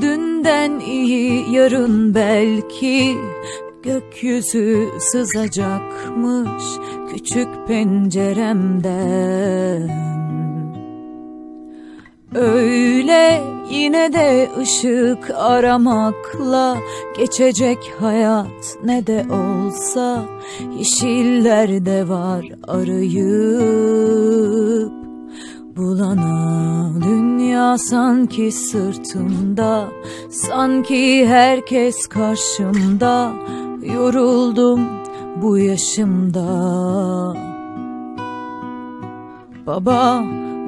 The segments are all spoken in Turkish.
dünden iyi yarın belki Gökyüzü sızacakmış küçük penceremden. Öyle yine de ışık aramakla geçecek hayat ne de olsa yeşillerde var arayıp bulana dünya sanki sırtımda sanki herkes karşımda. Yoruldum bu yaşımda. Baba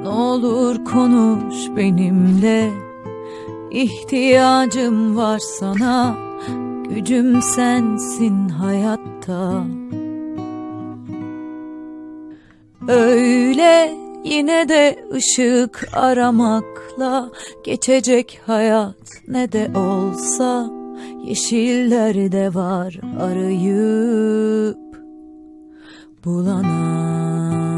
ne olur konuş benimle. İhtiyacım var sana Gücüm sensin hayatta. Öyle yine de ışık aramakla Geçecek hayat ne de olsa Yeşillerde var arayıp Bulana